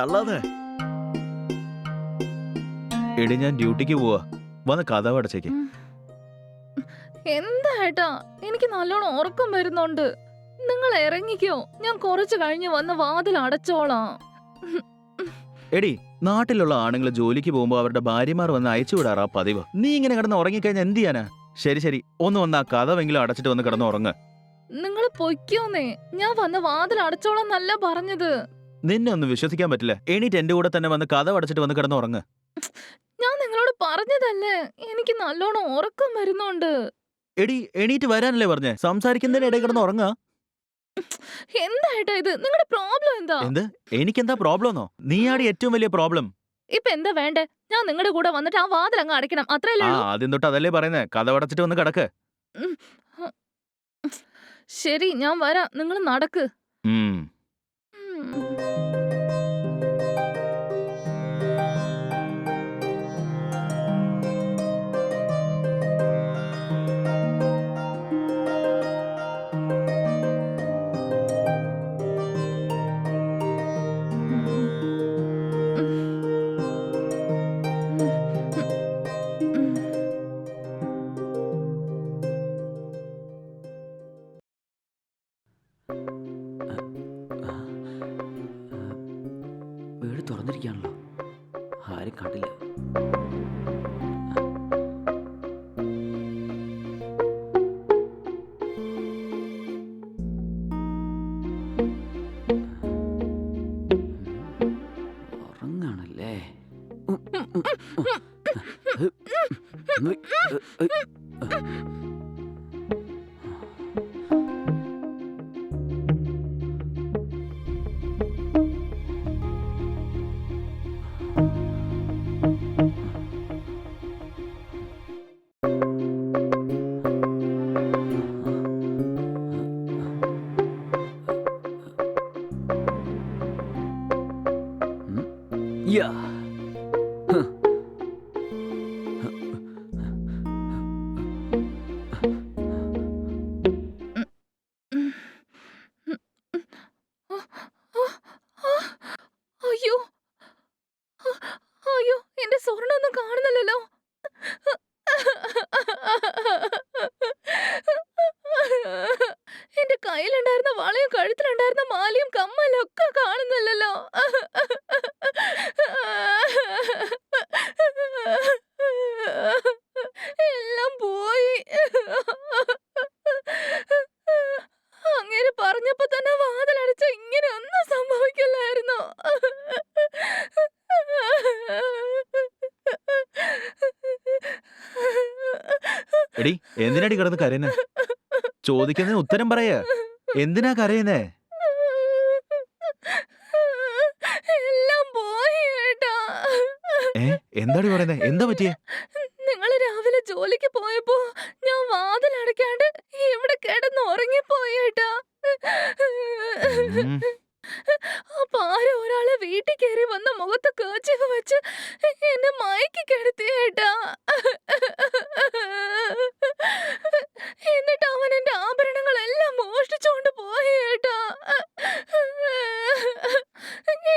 അല്ലാതെ. എടി ഞാൻ ഡ്യൂട്ടിക്ക് പോവാ. വന്ന് കഥ അടച്ചേക്ക് ഉം. എന്താ ഏട്ടാ? എനിക്ക് നല്ലോണം ഉറക്കം വരുന്നുണ്ട്. നിങ്ങൾ ഇറങ്ങിക്കോ. ഞാൻ കുറച്ച് കഴിഞ്ഞ് വന്ന് വാതിൽ അടച്ചോളാം. എടി നാട്ടിലുള്ള ആണുങ്ങൾ ജോലിക്ക് പോകുമ്പോൾ അവരുടെ ഭാര്യമാർ വന്ന് അയച്ചു വിടാറാ പതിവ്. നീ ഇങ്ങനെ കിടന്ന് ഉറങ്ങിക്കഴിഞ്ഞാൽ എന്ത് ചെയ്യാനാ? ശരി ശരി. ഒന്ന് വന്ന് ആ കഥവെങ്കിലും അടച്ചിട്ട് വന്ന് കിടന്ന് ഉറങ്ങ്. നിങ്ങൾ പൊയ്ക്കോന്നേ. ഞാൻ വന്ന് വാതിൽ അടച്ചോളാം നല്ല പറഞ്ഞത്. നിന്നെ ഒന്നും വിശ്വസിക്കാൻ പറ്റില്ല. എണീറ്റ് എന്റെ കൂടെ തന്നെ വന്ന് കഥ അടച്ചിട്ട് വന്ന് കിടന്ന് ഉറങ്ങ് ഞാൻ നിങ്ങളോട് പറഞ്ഞതല്ലേ? എനിക്ക് നല്ലോണം ഉറക്കം വരുന്നുണ്ട്. എടി എണീറ്റ് വരാനല്ലേ പറഞ്ഞേ? സംസാരിക്കുന്നതിന് ഇടയിൽ കിടന്ന് ഉറങ്ങാ. എന്താട്ടോ ഇത്? നിങ്ങളുടെ പ്രോബ്ലം എന്താ? എന്ത്? എനിക്ക് എന്താ പ്രോബ്ലം നീയാടി ഏറ്റവും വലിയ പ്രോബ്ലം ഇപ്പൊ എന്താ വേണ്ടേ? ഞാൻ നിങ്ങളുടെ കൂടെ വന്നിട്ട് ആ വാതിൽ അങ്ങ് അടയ്ക്കണം. അത്രയല്ലേ ആ ഉള്ളൂ. ആദ്യം തൊട്ട് അതല്ലേ പറയുന്നേ. കഥ അടച്ചിട്ട് വന്ന് കിടക്ക്. ശരി ഞാൻ വരാം. നിങ്ങൾ നടക്ക്. ഉം. തുറന്നിരിക്കുകയാണല്ലോ. ആരും കണ്ടില്ല. യാ അയ്യോ അയ്യോ എന്റെ സ്വർണൊന്നും കാണുന്നില്ലല്ലോ? എന്റെ കയ്യിലുണ്ടായിരുന്ന വളയും കഴുത്തിലുണ്ടായിരുന്ന മാലയും കമ്മലും ഒക്കെ കാണുന്നില്ലല്ലോ എല്ലാം പോയി അങ്ങനെ പറഞ്ഞപ്പോ തന്നെ വാതിലടച്ച ഇങ്ങനെ ഒന്നും സംഭവിക്കില്ലായിരുന്നു എടി എന്തിനാടി കിടന്ന് കരയുന്നേ? ചോദിക്കുന്നതിന് ഉത്തരം പറയ. എന്തിനാ കരയുന്നേ? എല്ലാം പോയി ഏട്ടാ. ഏ എന്താടി പറയുന്നേ? എന്താ പറ്റിയേ? നിങ്ങൾ രാവിലെ ജോലിക്ക് പോയപ്പോ ഞാൻ വാതിൽ അടയ്ക്കാണ്ട് ഇവിടെ കിടന്ന് ഉറങ്ങിപ്പോയി ഏട്ടാ. ഉം. അപ്പൊ ആരോ ഒരാളെ വീട്ടിൽ കയറി വന്ന മുഖത്ത് കേച്ചിവ് വെച്ച് എന്നെ മയക്കി കിടത്തി എന്നിട്ട് അവൻ എന്റെ ആഭരണങ്ങളെല്ലാം മോഷ്ടിച്ചുകൊണ്ട് പോയി ഏട്ടാ.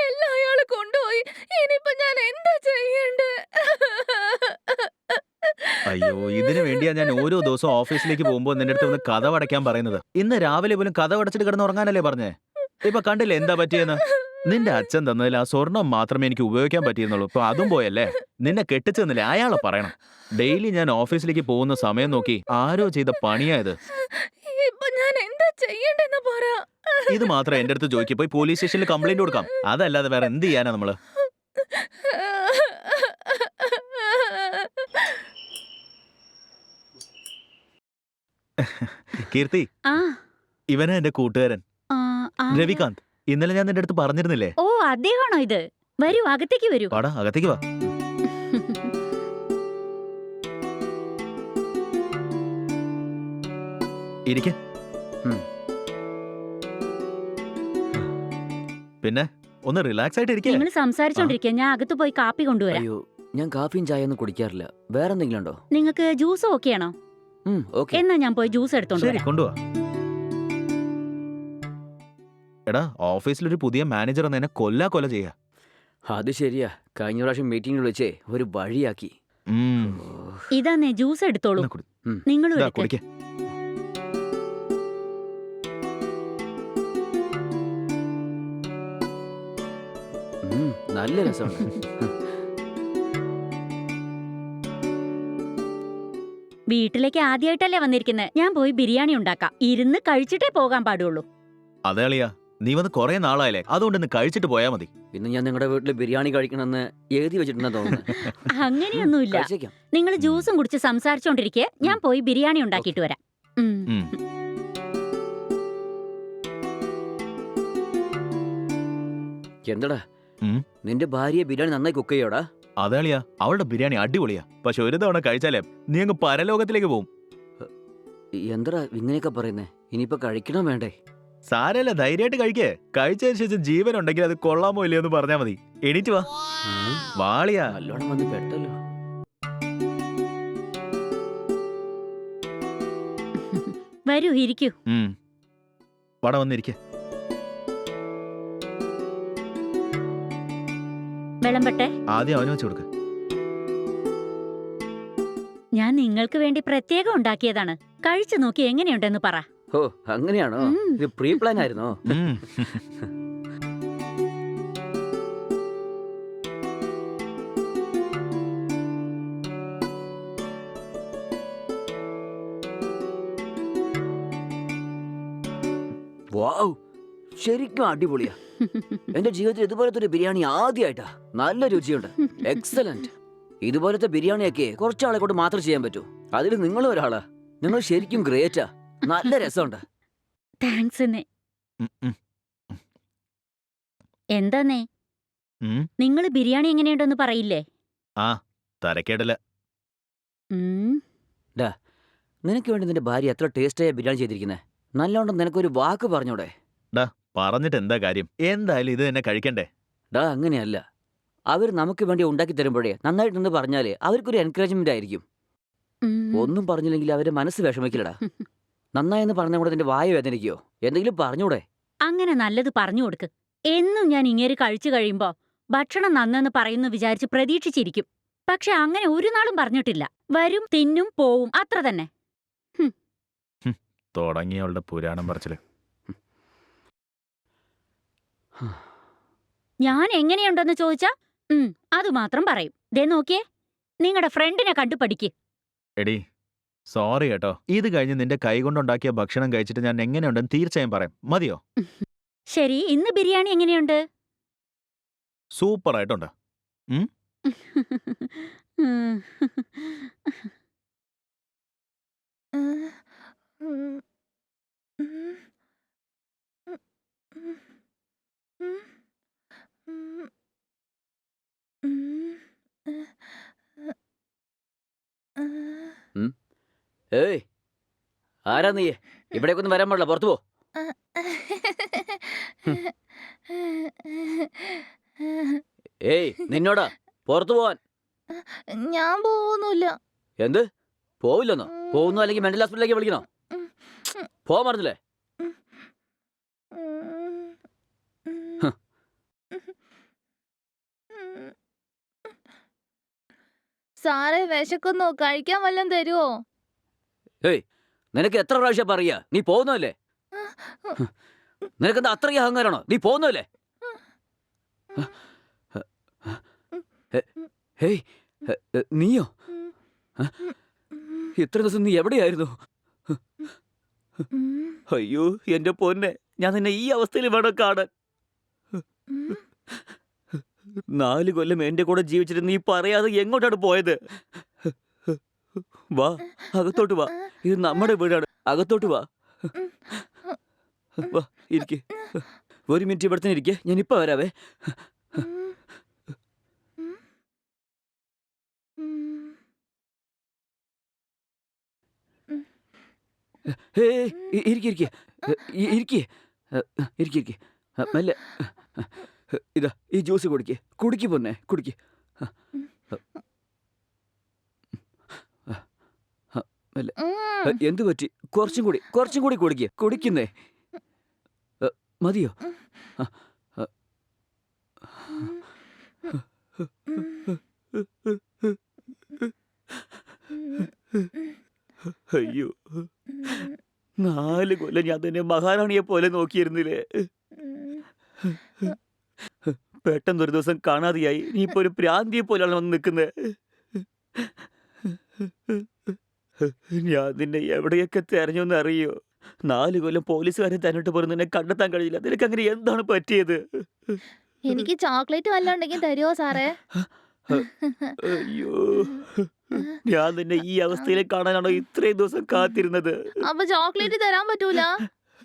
എല്ലാം അയാൾ കൊണ്ടുപോയി. ഇനിയിപ്പൊ ഞാൻ എന്താ ചെയ്യണ്ടേ? അയ്യോ ഇതിനു വേണ്ടിയാ ഞാൻ ഓരോ ദിവസവും ഓഫീസിലേക്ക് പോകുമ്പോൾ നിന്റെ അടുത്ത് ഒന്ന് കഥ അടയ്ക്കാൻ പറയുന്നത്. ഇന്ന് രാവിലെ പോലും കഥ അടച്ചിട്ട് കിടന്ന് ഉറങ്ങാനല്ലേ പറഞ്ഞേ? ഇപ്പൊ കണ്ടില്ലേ എന്താ പറ്റിയെന്ന്? നിന്റെ അച്ഛൻ തന്നതിൽ ആ സ്വർണം മാത്രമേ എനിക്ക് ഉപയോഗിക്കാൻ പറ്റിയെന്നുള്ളൂ ഇപ്പൊ അതും പോയല്ലേ? നിന്നെ കെട്ടിച്ചു തന്നില്ലേ അയാളെ പറയണം. ഡെയിലി ഞാൻ ഓഫീസിലേക്ക് പോകുന്ന സമയം നോക്കി ആരോ ചെയ്ത പണിയായത് ഇപ്പൊ ഞാൻ എന്താ ചെയ്യണ്ടെന്ന് പറ. ഇത് മാത്രം എന്റെ അടുത്ത് ചോദിക്കും. പോയി പോലീസ് സ്റ്റേഷനിൽ കംപ്ലൈന്റ് കൊടുക്കാം. അതല്ലാതെ വേറെ എന്ത് ചെയ്യാനാ നമ്മൾ? കീർത്തി. ആ. ഇവനാ എന്റെ കൂട്ടുകാരൻ. രവികാന്ത് ഇന്നലെ ഞാൻ നിന്റെ അടുത്ത് പറഞ്ഞിരുന്നില്ലേ? ഓ അദ്ദേഹമാണോ ഇത്? വരൂ അകത്തേക്ക് വരൂ. വാടാ അകത്തേക്ക് വാ. ഇരിക്ക. പിന്നെ ഒന്ന് റിലാക്സ് ആയിട്ട് ഇരിക്കേ. നിങ്ങൾ സംസാരിച്ചോണ്ടിരിക്കുക ഞാൻ അകത്ത് പോയി കാപ്പി കൊണ്ടുവരാം. അയ്യോ ഞാൻ കാപ്പിയും ചായ ഒന്നും കുടിക്കാറില്ല. വേറെന്തെങ്കിലും ഉണ്ടോ? നിങ്ങൾക്ക് ജ്യൂസ് ഓക്കെ ആണോ ഓക്കെ. എന്നാ ഞാൻ പോയി ജ്യൂസ് എടുത്തോണ്ട് ശരി വരാം. കൊണ്ടുവാ. എടാ ഓഫീസിലൊരു പുതിയ മാനേജർ എന്ന് എന്നെ കൊല്ലാ കൊല ചെയ്യാ. അത് ശരിയാ. കഴിഞ്ഞ പ്രാവശ്യം മീറ്റിംഗിൽ വെച്ചേ ഒരു വഴിയാക്കി. ഇതാന്നെ ജ്യൂസ് എടുത്തോളൂ. നിങ്ങൾ കുടിക്ക്. നല്ല രസം വീട്ടിലേക്ക് ആദ്യമായിട്ടല്ലേ വന്നിരിക്കുന്നത് ഞാൻ പോയി ബിരിയാണി ഉണ്ടാക്കാം. ഇരുന്ന് കഴിച്ചിട്ടേ പോകാൻ പാടുള്ളൂ. അതെ അളിയാ. നീ വന്ന് കൊറേ നാളായല്ലേ? അതുകൊണ്ട് ഇന്ന് കഴിച്ചിട്ട് പോയാ മതി. ഇന്ന് ഞാൻ നിങ്ങളുടെ വീട്ടിൽ ബിരിയാണി കഴിക്കണമെന്ന് എഴുതി വെച്ചിട്ടുണ്ടെന്ന് തോന്നുന്നു. അങ്ങനെയൊന്നുമില്ല. കഴിച്ചേക്കാം. നിങ്ങൾ ജ്യൂസും കുടിച്ച് സംസാരിച്ചോണ്ടിരിക്കെ. ഞാൻ പോയി ബിരിയാണി ഉണ്ടാക്കിയിട്ട് വരാം. ഉം. ഉം. എന്തടാ? ഉം. നിന്റെ ഭാര്യയെ ബിരിയാണി നന്നായി കുക്ക് ചെയ്യോടാ? അതാളിയാ. അവളുടെ ബിരിയാണി അടിപൊളിയാ. പക്ഷെ ഒരു തവണ കഴിച്ചാലേ നീ അങ്ങ് പരലോകത്തിലേക്ക് പോവും. എന്തടാ ഇങ്ങനെയൊക്കെ പറയുന്നേ? ഇനിയിപ്പോ കഴിക്കണം വേണ്ടേ? സാരല്ല ധൈര്യമായിട്ട് കഴിക്കേ. കഴിച്ചതിന് ശേഷം ജീവൻ ഉണ്ടെങ്കിൽ അത് കൊള്ളാമോ ഇല്ലയോ എന്ന് പറഞ്ഞാ മതി. എണീറ്റ് വാ. വാളിയാ. നല്ലോണം വന്ന് പെട്ടല്ലോ വരൂ ഇരിക്കൂ. വട വന്നിരിക്കേ. വിളമ്പട്ടെ ആദ്യം അവന് വെച്ചു കൊടുക്ക. ഞാൻ നിങ്ങൾക്ക് വേണ്ടി പ്രത്യേകം ഉണ്ടാക്കിയതാണ്. കഴിച്ചു നോക്കി എങ്ങനെയുണ്ടെന്ന് പറ. ഓ അങ്ങനെയാണോ? ഇത് പ്രീ പ്ലാൻ ആയിരുന്നോ? വാവ് ശരിക്കും അടിപൊളിയാ. എന്റെ ജീവിതത്തിൽ ഇതുപോലത്തെ ഒരു ബിരിയാണി ആദ്യമായിട്ടാ നല്ല രുചിയുണ്ട്. എക്സലന്റ് ഇതുപോലത്തെ ബിരിയാണിയൊക്കെ കുറച്ചാളെ കൊണ്ട് മാത്രം ചെയ്യാൻ പറ്റൂ. അതിൽ നിങ്ങളും ഒരാളാ. നിങ്ങൾ ശരിക്കും ഗ്രേറ്റാ നല്ല രസമുണ്ട്. താങ്ക്സ് ഉം, എന്താന്നേ നിങ്ങൾ ബിരിയാണി എങ്ങനെയുണ്ടെന്ന് പറയില്ലേ? തരക്കേടില്ല ഉം. നിനക്ക് വേണ്ടി നിന്റെ ഭാര്യ എത്ര ടേസ്റ്റായ ബിരിയാണി ചെയ്തിരിക്കുന്നേ? നല്ലോണം നിനക്കൊരു വാക്ക് പറഞ്ഞൂടെ. പറഞ്ഞിട്ട് എന്താ കാര്യം? എന്തായാലും ഇത് തന്നെ കഴിക്കണ്ടേ? ഡാ അങ്ങനെയല്ല. അവർ നമുക്ക് വേണ്ടി ഉണ്ടാക്കി തരുമ്പോഴേ നന്നായിട്ടെന്ന് പറഞ്ഞാലേ അവർക്കൊരു എൻകറേജ്മെന്റ് ആയിരിക്കും. ഒന്നും പറഞ്ഞില്ലെങ്കിൽ അവരെ മനസ്സ് വിഷമിക്കില്ലടാ. നന്നായെന്ന് പറഞ്ഞ കൂടെ നിന്റെ വായ വേദനിക്കോ എന്തെങ്കിലും പറഞ്ഞൂടെ അങ്ങനെ നല്ലത് പറഞ്ഞു കൊടുക്ക്. എന്നും ഞാൻ ഇങ്ങേര് കഴിച്ചു കഴിയുമ്പോ ഭക്ഷണം നന്നെന്ന് പറയുന്നു വിചാരിച്ച് പ്രതീക്ഷിച്ചിരിക്കും. പക്ഷെ അങ്ങനെ ഒരു നാളും പറഞ്ഞിട്ടില്ല. വരും തിന്നും പോവും അത്ര തന്നെ. തുടങ്ങി അവളുടെ പുരാണം പറച്ചിൽ. ഞാൻ എങ്ങനെയുണ്ടെന്ന് ചോദിച്ചാ ഉം അത് മാത്രം പറയും. ദേ നോക്കിയേ നിങ്ങളുടെ ഫ്രണ്ടിനെ കണ്ടു പഠിക്ക് എടി സോറി കേട്ടോ. ഇത് കഴിഞ്ഞ് നിന്റെ കൈ കൊണ്ടുണ്ടാക്കിയ ഭക്ഷണം കഴിച്ചിട്ട് ഞാൻ എങ്ങനെയുണ്ടെന്ന് തീർച്ചയായും പറയാം. മതിയോ? ശരി ഇന്ന് ബിരിയാണി എങ്ങനെയുണ്ട്? സൂപ്പർ ആയിട്ടുണ്ട് ഉം. ഏയ് ആരാ നീ? ഇവിടേക്കൊന്നും വരാൻ പാടില്ല പുറത്തു പോ. ഏയ് നിന്നോടാ പുറത്തു പോവാൻ. ഞാൻ പോകുന്നില്ല എന്ത്? പോവില്ലെന്നോ? പോകുന്നു അല്ലെങ്കിൽ മെന്റൽ ഹോസ്പിറ്റലിലേക്ക് വിളിക്കണോ? പോവാൻ പറഞ്ഞില്ലേ. സാറേ വിശക്കുന്നു കഴിക്കാൻ വല്ലതും തരുമോ നിനക്ക് എത്ര പ്രാവശ്യം പറയാ? നീ പോകുന്നല്ലേ നിനക്കെന്താ അത്രയും അഹങ്കാരാണോ നീ പോകുന്നല്ലേ ഹേയ് നീയോ? ഇത്ര ദിവസം നീ എവിടെയായിരുന്നു? അയ്യോ എന്റെ പൊന്നെ ഞാൻ നിന്നെ ഈ അവസ്ഥയിൽ വേണം കാണാൻ. നാല് കൊല്ലം എന്റെ കൂടെ ജീവിച്ചിട്ട് നീ പറയാതെ എങ്ങോട്ടാണ് പോയത്? വാ അകത്തോട്ട് വാ. ഇത് നമ്മുടെ വീടാണ്. അകത്തോട്ട് വാ. വാ ഇരിക്കെ. ഒരു മിനിറ്റ് ഇവിടെ തന്നെ ഇരിക്കെ. ഞാൻ ഇപ്പൊ വരാവേ. മെല്ലെ. ഇതാ ഈ ജ്യൂസ് കുടിക്കേ. കുടിക്ക് പൊന്നെ കുടിക്ക്. എന്തു പറ്റി? കുറച്ചും കൂടി കുറച്ചും കൂടി കുടിക്കുക കുടിക്കുന്നേ. മതിയോ? അയ്യോ. നാല് കൊല്ലം ഞാൻ തന്നെ മഹാറാണിയെ പോലെ നോക്കിയിരുന്നില്ലേ? പെട്ടെന്ന് ഒരു ദിവസം കാണാതെയായി. നീ ഇപ്പൊ ഒരു പ്രാന്തിയെ പോലെയാണ് വന്ന് നിൽക്കുന്നത് ഞാൻ നിന്നെ എവിടെയൊക്കെ തെരഞ്ഞെന്ന് അറിയോ? നാല് കൊല്ലം പോലീസുകാരെ തന്നിട്ട് പോലും നിന്നെ കണ്ടെത്താൻ കഴിയില്ല. നിനക്ക് അങ്ങനെ എന്താണ് പറ്റിയത്? എനിക്ക് ചോക്ലേറ്റ് വല്ലതും ഉണ്ടെങ്കിൽ തരുമോ സാറേ? അയ്യോ. ഞാൻ നിന്നെ ഈ അവസ്ഥയിൽ കാണാനാണോ ഇത്രയും ദിവസം കാത്തിരുന്നത്? അപ്പൊ ചോക്ലേറ്റ് തരാൻ പറ്റൂല?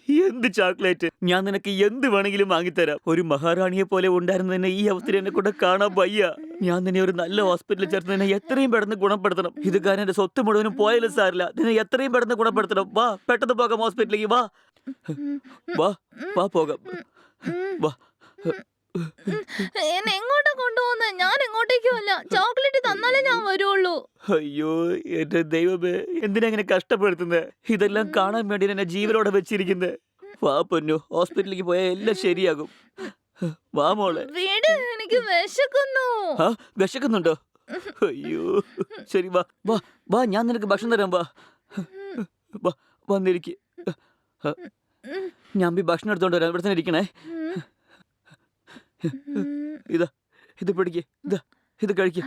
എന്ത് ചോക്ലേറ്റ്? ഞാൻ നിനക്ക് എന്ത് വേണമെങ്കിലും വാങ്ങിത്തരാം. ഒരു മഹാറാണിയെ പോലെ ഉണ്ടായിരുന്ന തന്നെ ഈ അവസ്ഥയിൽ എന്നെ കൊണ്ട് കാണാൻ വയ്യ. ഞാൻ നിന്നെ ഒരു നല്ല ഹോസ്പിറ്റലിൽ ചേർത്ത് നിന്നെ എത്രയും പെട്ടെന്ന് ഗുണപ്പെടുത്തണം. ഇത് കാരണം എന്റെ സ്വത്ത് മുഴുവനും പോയാലും സാരില്ല. നിന്നെ എത്രയും പെട്ടെന്ന് ഗുണപ്പെടുത്തണം. വാ പെട്ടെന്ന് പോകാം ഹോസ്പിറ്റലിലേക്ക് വാ. വാ വാ പോകാം. വാ. എന്നെ എങ്ങോട്ടാ കൊണ്ടുപോകുന്നെ ഞാൻ എങ്ങോട്ടേക്കുമല്ല ചോക്ലേറ്റ് തന്നാലേ ഞാൻ വരുള്ളൂ. അയ്യോ എന്റെ ദൈവമേ എന്തിനാ ഇങ്ങനെ കഷ്ടപ്പെടുത്തുന്നത് ഇതെല്ലാം കാണാൻ വേണ്ടി എന്നെ ജീവനോടെ വെച്ചിരിക്കുന്നത് വാ പൊന്നു ഹോസ്പിറ്റലിലേക്ക് പോയാൽ എല്ലാം ശരിയാകും. വാ മോളെ. വീട് എനിക്ക് വിശക്കുന്നു. ആ വിശക്കുന്നുണ്ടോ? അയ്യോ ശരി വാ വാ വാ ഞാൻ നിനക്ക് ഭക്ഷണം തരാം വാ. വാ വന്നിരിക്ക്. ഞാൻ ഭക്ഷണം എടുത്തോണ്ട് വരാം. ഇവിടെ തന്നെ ഇരിക്കണേ ഉം. ഇത് പിടിക്ക് ഇതാ ഇത് കഴിക്ക്.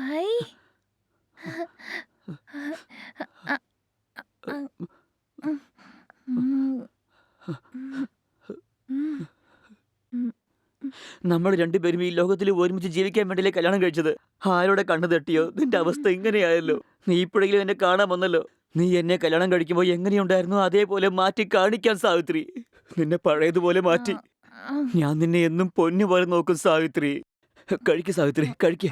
നമ്മൾ രണ്ടുപേരും ഈ ലോകത്തിൽ ഒരുമിച്ച് ജീവിക്കാൻ വേണ്ടിയല്ലേ കല്യാണം കഴിച്ചത്? ആരോടെ കണ്ണു തട്ടിയോ? നിന്റെ അവസ്ഥ ഇങ്ങനെയായല്ലോ. നീ ഇപ്പോഴെങ്കിലും എന്നെ കാണാൻ വന്നല്ലോ. നീ എന്നെ കല്യാണം കഴിക്കുമ്പോൾ എങ്ങനെയുണ്ടായിരുന്നു അതേപോലെ മാറ്റി കാണിക്കാൻ സാവിത്രി. നിന്നെ പഴയതുപോലെ മാറ്റി. ഞാൻ നിന്നെ എന്നും പൊന്നു പോലെ നോക്കും സാവിത്രി. കഴിക്ക് സാവിത്രി കഴിക്ക്.